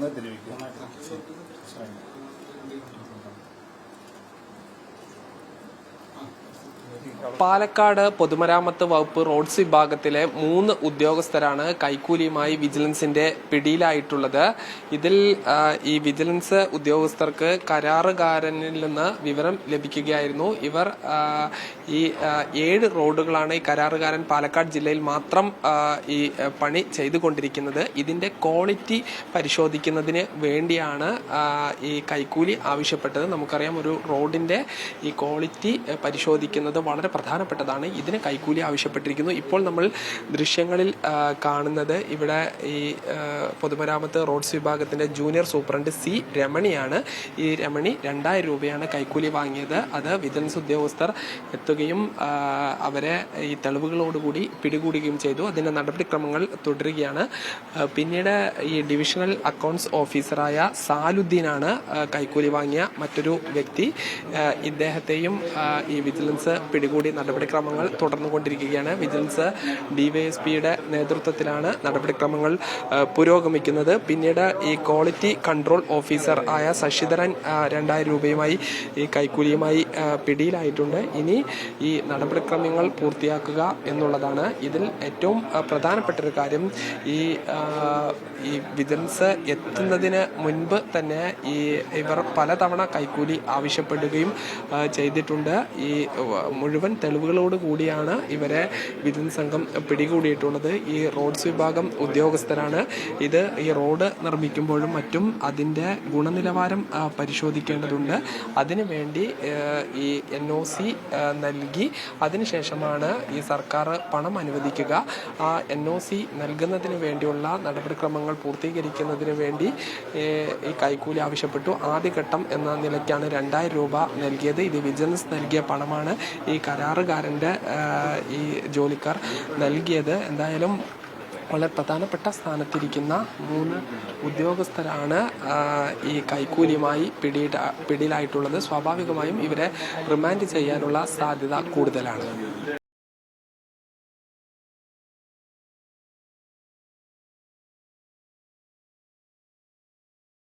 Ne dilemek? Sorry. Palakkad പൊതുമരാമത്ത് വകുപ്പ് roads വിഭാഗത്തിലെ മൂന്ന് ഉദ്യോഗസ്ഥരാണ് കൈക്കൂലിയുമായി വിജിലൻസിന്റെ പിടിയിലായിട്ടുള്ളത്. ഇതിൽ ഈ വിജിലൻസ് ഉദ്യോഗസ്ഥർക്ക് കരാറുകാരനിൽ നിന്ന് വിവരം ലഭിക്കുകയായിരുന്നു. ഇവർ ഈ ഏഴ് റോഡുകളാണ് ഈ കരാറുകാരൻ പാലക്കാട് ജില്ലയിൽ മാത്രം ഈ പണി ചെയ്തുകൊണ്ടിരിക്കുന്നത്. ഇതിന്റെ ക്വാളിറ്റി പരിശോധിക്കുന്നതിന് വേണ്ടിയാണ് ഈ കൈക്കൂലി ആവശ്യപ്പെട്ടത്. നമുക്കറിയാം ഒരു റോഡിന്റെ ഈ ക്വാളിറ്റി പരിശോധിക്കുന്നത് വളരെ പ്രധാനപ്പെട്ടതാണ്. ഇതിന് കൈക്കൂലി ആവശ്യപ്പെട്ടിരിക്കുന്നു. ഇപ്പോൾ നമ്മൾ ദൃശ്യങ്ങളിൽ കാണുന്നത് ഇവിടെ ഈ പൊതുമരാമത്ത് റോഡ്സ് വിഭാഗത്തിന്റെ ജൂനിയർ സൂപ്രണ്ട് സി രമണിയാണ്. ഈ രമണി രണ്ടായിരം രൂപയാണ് കൈക്കൂലി വാങ്ങിയത്. അത് വിജിലൻസ് ഉദ്യോഗസ്ഥർ എത്തുകയും അവരെ ഈ തെളിവുകളോടുകൂടി പിടികൂടുകയും ചെയ്തു. അതിന്റെ നടപടിക്രമങ്ങൾ തുടരുകയാണ്. പിന്നീട് ഈ ഡിവിഷണൽ അക്കൗണ്ട്സ് ഓഫീസറായ സാലുദ്ദീനാണ് കൈക്കൂലി വാങ്ങിയ മറ്റൊരു വ്യക്തി. ഇദ്ദേഹത്തെയും ഈ വിജിലൻസ് പിടികൂടി നടപടിക്രമങ്ങൾ തുടർന്നുകൊണ്ടിരിക്കുകയാണ്. വിജിലൻസ് ഡിവൈഎസ്പിയുടെ നേതൃത്വത്തിലാണ് നടപടിക്രമങ്ങൾ പുരോഗമിക്കുന്നത്. പിന്നീട് ഈ ക്വാളിറ്റി കൺട്രോൾ ഓഫീസർ ആയ ശശിധരൻ രണ്ടായിരം രൂപയുമായി ഈ കൈക്കൂലിയുമായി പിടിയിലായിട്ടുണ്ട്. ഇനി ഈ നടപടിക്രമങ്ങൾ പൂർത്തിയാക്കുക എന്നുള്ളതാണ് ഇതിൽ ഏറ്റവും പ്രധാനപ്പെട്ട ഒരു കാര്യം. ഈ ഈ വിജിലൻസ് എത്തുന്നതിന് മുൻപ് തന്നെ ഈ ഇവർ പലതവണ കൈക്കൂലി ആവശ്യപ്പെടുകയും ചെയ്തിട്ടുണ്ട്. ഈ വ- മുഴുവൻ തെളിവുകളോട് കൂടിയാണ് ഇവരെ വിജിലൻസ് സംഘം പിടികൂടിയിട്ടുള്ളത്. ഈ റോഡ്സ് വിഭാഗം ഉദ്യോഗസ്ഥരാണ്. ഇത് ഈ റോഡ് നിർമ്മിക്കുമ്പോഴും മറ്റും അതിന്റെ ഗുണനിലവാരം പരിശോധിക്കേണ്ടതുണ്ട്. അതിനുവേണ്ടി ഈ എൻ ഒ സി നൽകി. അതിനുശേഷമാണ് ഈ സർക്കാർ പണം അനുവദിക്കുക. ആ എൻ ഒ സി നൽകുന്നതിന് വേണ്ടിയുള്ള നടപടിക്രമങ്ങൾ പൂർത്തീകരിക്കുന്നതിന് വേണ്ടി ഈ കൈക്കൂലി ആവശ്യപ്പെട്ടു. ആദ്യഘട്ടം എന്ന നിലയ്ക്കാണ് രണ്ടായിരം രൂപ നൽകിയത്. ഇത് വിജിലൻസ് നൽകിയ പണമാണ് ഈ കരാറുകാരന്റെ ഈ ജോലിക്കാർ നൽകിയത് എന്തായാലും വളരെ പ്രധാനപ്പെട്ട സ്ഥാനത്തിരിക്കുന്ന മൂന്ന് ഉദ്യോഗസ്ഥരാണ് ഈ കൈക്കൂലിയുമായി പിടിയിട്ട പിടിയിലായിട്ടുള്ളത്. സ്വാഭാവികമായും ഇവരെ റിമാൻഡ് ചെയ്യാനുള്ള സാധ്യത കൂടുതലാണ്.